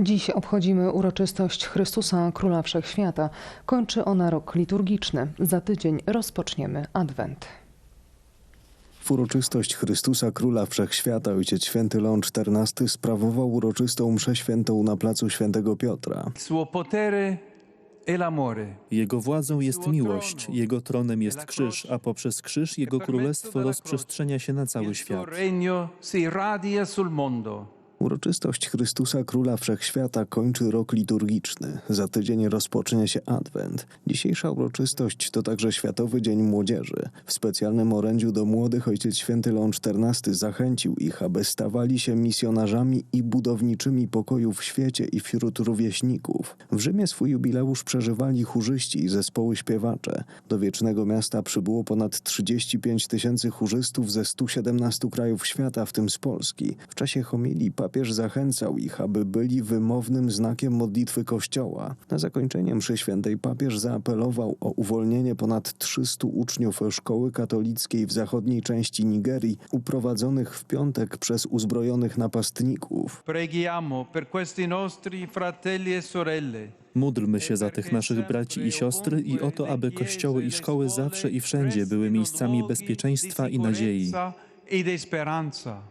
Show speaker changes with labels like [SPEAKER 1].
[SPEAKER 1] Dziś obchodzimy uroczystość Chrystusa Króla Wszechświata. Kończy ona rok liturgiczny. Za tydzień rozpoczniemy Adwent.
[SPEAKER 2] W uroczystość Chrystusa Króla Wszechświata Ojciec Święty Leon XIV sprawował uroczystą mszę świętą na placu Świętego Piotra.
[SPEAKER 3] L'amore.
[SPEAKER 4] Jego władzą jest miłość, jego tronem jest krzyż, a poprzez krzyż jego królestwo rozprzestrzenia się na cały świat.
[SPEAKER 2] Uroczystość Chrystusa Króla Wszechświata kończy rok liturgiczny. Za tydzień rozpocznie się Adwent. Dzisiejsza uroczystość to także Światowy Dzień Młodzieży. W specjalnym orędziu do młodych Ojciec Święty Leon XIV zachęcił ich, aby stawali się misjonarzami i budowniczymi pokoju w świecie i wśród rówieśników. W Rzymie swój jubileusz przeżywali chórzyści i zespoły śpiewacze. Do Wiecznego Miasta przybyło ponad 35 tysięcy chórzystów ze 117 krajów świata, w tym z Polski. W czasie homilii papież zachęcał ich, aby byli wymownym znakiem modlitwy Kościoła. Na zakończenie mszy świętej papież zaapelował o uwolnienie ponad 300 uczniów szkoły katolickiej w zachodniej części Nigerii, uprowadzonych w piątek przez uzbrojonych napastników.
[SPEAKER 3] Preghiamo per questi nostri fratelli e sorelle.
[SPEAKER 4] Módlmy się za tych naszych braci i siostry i o to, aby kościoły i szkoły zawsze i wszędzie były miejscami bezpieczeństwa i nadziei.
[SPEAKER 3] e.